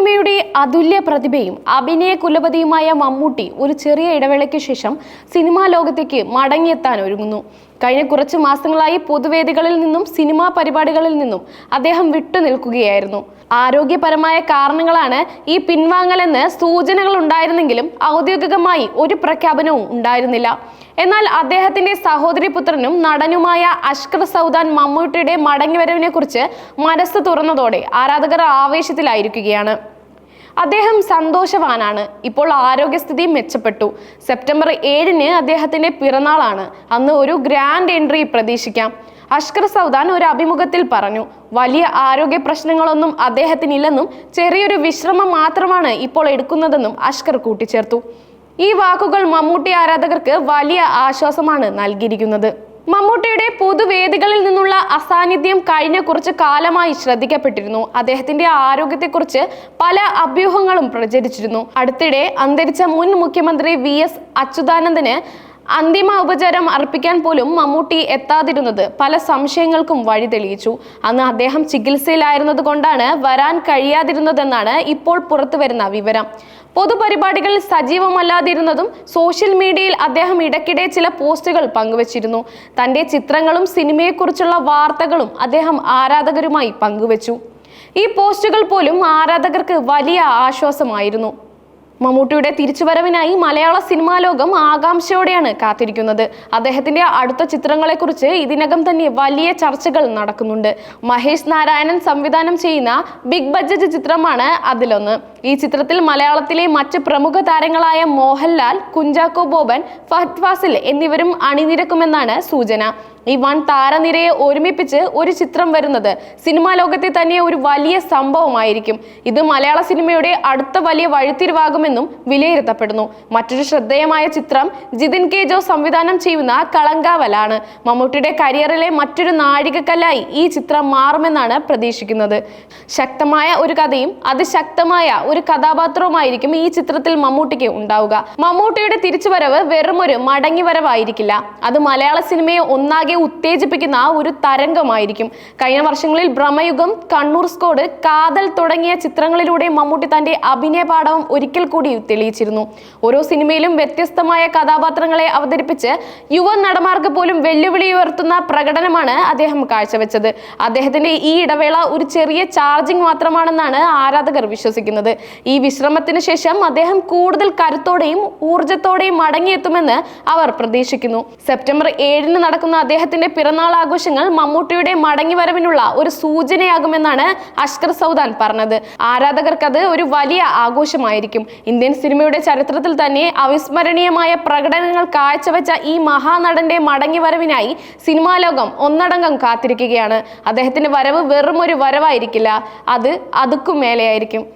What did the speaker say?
സിനിമയുടെ അതുല്യ പ്രതിഭയും അഭിനയ കുലപതിയുമായ മമ്മൂട്ടി ഒരു ചെറിയ ഇടവേളയ്ക്ക് ശേഷം സിനിമാ ലോകത്തേക്ക് മടങ്ങിയെത്താൻ ഒരുങ്ങുന്നു. കഴിഞ്ഞ കുറച്ച് മാസങ്ങളായി പൊതുവേദികളിൽ നിന്നും സിനിമാ പരിപാടികളിൽ നിന്നും അദ്ദേഹം വിട്ടുനിൽക്കുകയായിരുന്നു. ആരോഗ്യപരമായ കാരണങ്ങളാണ് ഈ പിൻവാങ്ങലെന്ന് സൂചനകൾ ഉണ്ടായിരുന്നെങ്കിലും ഔദ്യോഗികമായി ഒരു പ്രഖ്യാപനവും ഉണ്ടായിരുന്നില്ല. എന്നാൽ അദ്ദേഹത്തിന്റെ സഹോദരി പുത്രനും നടനുമായ അഷ്കർ സൗദാൻ മമ്മൂട്ടിയുടെ മടങ്ങിവരവിനെ കുറിച്ച് മനസ്സ് തുറന്നതോടെ ആരാധകർ ആവേശത്തിലായിരിക്കുകയാണ്. അദ്ദേഹം സന്തോഷവാനാണ്. ഇപ്പോൾ ആരോഗ്യസ്ഥിതി മെച്ചപ്പെട്ടു. സെപ്റ്റംബർ ഏഴിന് അദ്ദേഹത്തിന്റെ പിറന്നാളാണ്. അന്ന് ഒരു ഗ്രാൻഡ് എൻട്രി പ്രതീക്ഷിക്കാം. അഷ്കർ സൗദാൻ ഒരു അഭിമുഖത്തിൽ പറഞ്ഞു വലിയ ആരോഗ്യ പ്രശ്നങ്ങളൊന്നും അദ്ദേഹത്തിനില്ലെന്നും ചെറിയൊരു വിശ്രമം മാത്രമാണ് ഇപ്പോൾ എടുക്കുന്നതെന്നും അഷ്കർ കൂട്ടിച്ചേർത്തു. ഈ വാക്കുകൾ മമ്മൂട്ടി ആരാധകർക്ക് വലിയ ആശ്വാസമാണ് നൽകിയിരിക്കുന്നത്. മമ്മൂട്ടിയുടെ പൊതുവേദികളിൽ നിന്നുള്ള അസാന്നിധ്യം കഴിഞ്ഞ കുറച്ച് കാലമായി ശ്രദ്ധിക്കപ്പെട്ടിരുന്നു. അദ്ദേഹത്തിന്റെ ആരോഗ്യത്തെക്കുറിച്ച് പല അഭ്യൂഹങ്ങളും പ്രചരിച്ചിരുന്നു. അടുത്തിടെ അന്തരിച്ച മുൻ മുഖ്യമന്ത്രി വി എസ് അച്യുതാനന്ദന് അന്തിമ ഉപചാരം അർപ്പിക്കാൻ പോലും മമ്മൂട്ടി എത്താതിരുന്നത് പല സംശയങ്ങൾക്കും വഴി തെളിയിച്ചു. അന്ന് അദ്ദേഹം ചികിത്സയിലായിരുന്നത് കൊണ്ടാണ് വരാൻ കഴിയാതിരുന്നതെന്നാണ് ഇപ്പോൾ പുറത്തുവരുന്ന വിവരം. പൊതുപരിപാടികളിൽ സജീവമല്ലാതിരുന്നതും സോഷ്യൽ മീഡിയയിൽ അദ്ദേഹം ഇടയ്ക്കിടെ ചില പോസ്റ്റുകൾ പങ്കുവച്ചിരുന്നു. തന്റെ ചിത്രങ്ങളും സിനിമയെക്കുറിച്ചുള്ള വാർത്തകളും അദ്ദേഹം ആരാധകരുമായി പങ്കുവച്ചു. ഈ പോസ്റ്റുകൾ പോലും ആരാധകർക്ക് വലിയ ആശ്വാസമായിരുന്നു. മമ്മൂട്ടിയുടെ തിരിച്ചുവരവിനായി മലയാള സിനിമാ ലോകം ആകാംക്ഷയോടെയാണ് കാത്തിരിക്കുന്നത്. അദ്ദേഹത്തിന്റെ അടുത്ത ചിത്രങ്ങളെക്കുറിച്ച് ഇതിനകം തന്നെ വലിയ ചർച്ചകൾ നടക്കുന്നുണ്ട്. മഹേഷ് നാരായണൻ സംവിധാനം ചെയ്യുന്ന ബിഗ് ബഡ്ജറ്റ് ചിത്രമാണ് അതിലൊന്ന്. ഈ ചിത്രത്തിൽ മലയാളത്തിലെ മറ്റ് പ്രമുഖ താരങ്ങളായ മോഹൻലാൽ കുഞ്ചാക്കോ ബോബൻ ഫഹദ് ഫാസിൽ എന്നിവരും അണിനിരക്കുമെന്നാണ് സൂചന. ഈ വൺ താരനിരയെ ഒരുമിപ്പിച്ച് ഒരു ചിത്രം വരുന്നത് സിനിമാ ലോകത്തെ തന്നെ ഒരു വലിയ സംഭവമായിരിക്കും. ഇത് മലയാള സിനിമയുടെ അടുത്ത വലിയ വഴിത്തിരിവാകുമെന്നും വിലയിരുത്തപ്പെടുന്നു. മറ്റൊരു ശ്രദ്ധേയമായ ചിത്രം ജിതിൻ കെ ജോ സംവിധാനം ചെയ്യുന്ന കളങ്കാവലാണ്. മമ്മൂട്ടിയുടെ കരിയറിലെ മറ്റൊരു നാഴികക്കല്ലായി ഈ ചിത്രം മാറുമെന്നാണ് പ്രതീക്ഷിക്കുന്നത്. ശക്തമായ ഒരു കഥയും അതിശക്തമായ ഒരു കഥാപാത്രവുമായിരിക്കും ഈ ചിത്രത്തിൽ മമ്മൂട്ടിക്ക് ഉണ്ടാവുക. മമ്മൂട്ടിയുടെ തിരിച്ചുവരവ് വെറുമൊരു മടങ്ങിവരവായിരിക്കില്ല. അത് മലയാള സിനിമയെ ഒന്നാകെ ഉത്തേജിപ്പിക്കുന്ന ഒരു തരംഗമായിരിക്കും. കഴിഞ്ഞ വർഷങ്ങളിൽ ഭ്രമയുഗം കണ്ണൂർ സ്കോഡ് കാതൽ തുടങ്ങിയ ചിത്രങ്ങളിലൂടെ മമ്മൂട്ടി തന്റെ അഭിനയ പാഠവും ഒരിക്കൽ കൂടി തെളിയിച്ചിരുന്നു. ഓരോ സിനിമയിലും വ്യത്യസ്തമായ കഥാപാത്രങ്ങളെ അവതരിപ്പിച്ച് യുവ നടന്മാർക്ക് പോലും വെല്ലുവിളി ഉയർത്തുന്ന പ്രകടനമാണ് അദ്ദേഹം കാഴ്ചവെച്ചത്. അദ്ദേഹത്തിന്റെ ഈ ഇടവേള ഒരു ചെറിയ ചാർജിംഗ് മാത്രമാണെന്നാണ് ആരാധകർ വിശ്വസിക്കുന്നത്. ഈ വിശ്രമത്തിന് ശേഷം അദ്ദേഹം കൂടുതൽ കരുത്തോടെയും ഊർജത്തോടെയും മടങ്ങിയെത്തുമെന്ന് അവർ പ്രതീക്ഷിക്കുന്നു. സെപ്റ്റംബർ ഏഴിന് നടക്കുന്ന അദ്ദേഹത്തിന്റെ പിറന്നാൾ ആഘോഷങ്ങൾ മമ്മൂട്ടിയുടെ മടങ്ങിവരവിനുള്ള ഒരു സൂചനയാകുമെന്നാണ് അഷ്കർ സൗദാൻ പറഞ്ഞത്. ആരാധകർക്കത് ഒരു വലിയ ആഘോഷമായിരിക്കും. ഇന്ത്യൻ സിനിമയുടെ ചരിത്രത്തിൽ തന്നെ അവിസ്മരണീയമായ പ്രകടനങ്ങൾ കാഴ്ചവെച്ച ഈ മഹാനടന്റെ മടങ്ങിവരവിനായി സിനിമാ ലോകം ഒന്നടങ്കം കാത്തിരിക്കുകയാണ്. അദ്ദേഹത്തിന്റെ വരവ് വെറും ഒരു വരവായിരിക്കില്ല. അത് അതുക്കും മേലെയായിരിക്കും